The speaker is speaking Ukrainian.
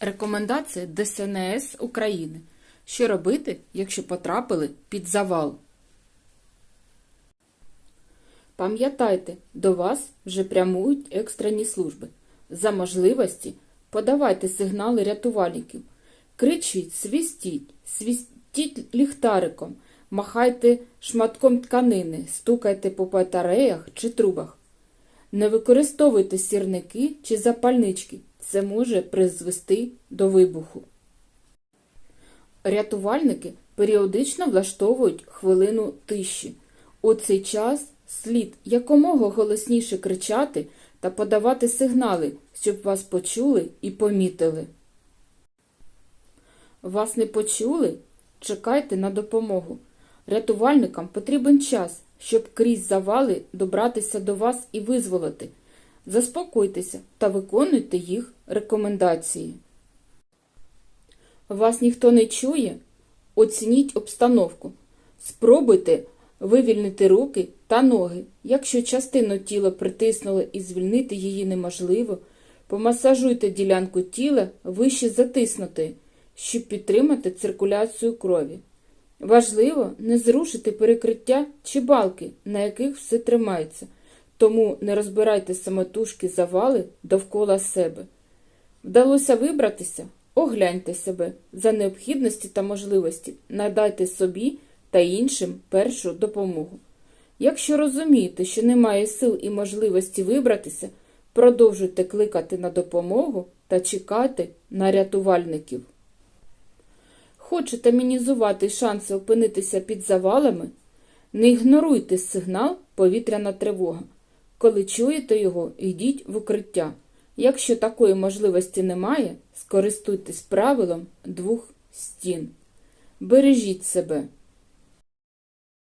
Рекомендація ДСНС України. Що робити, якщо потрапили під завал? Пам'ятайте, до вас вже прямують екстрені служби. За можливості подавайте сигнали рятувальників. Кричіть, свистіть, свистіть ліхтариком, махайте шматком тканини, стукайте по батареях чи трубах. Не використовуйте сірники чи запальнички. Це може призвести до вибуху. Рятувальники періодично влаштовують хвилину тиші. У цей час слід якомога голосніше кричати та подавати сигнали, щоб вас почули і помітили. Вас не почули? Чекайте на допомогу. Рятувальникам потрібен час, щоб крізь завали добратися до вас і визволити. Заспокойтеся та виконуйте їх рекомендації. Вас ніхто не чує? Оцініть обстановку. Спробуйте вивільнити руки та ноги. Якщо частину тіла притиснули і звільнити її неможливо, помасажуйте ділянку тіла вище затиснутої, щоб підтримати циркуляцію крові. Важливо не зрушити перекриття чи балки, на яких все тримається, тому не розбирайте самотужки завали довкола себе. Вдалося вибратися? Огляньте себе. За необхідності та можливості надайте собі та іншим першу допомогу. Якщо розумієте, що немає сил і можливості вибратися, продовжуйте кликати на допомогу та чекати на рятувальників. Хочете мінізувати шанси опинитися під завалами? Не ігноруйте сигнал повітряна тривога. Коли чуєте його, йдіть в укриття. Якщо такої можливості немає, скористуйтесь правилом двох стін. Бережіть себе.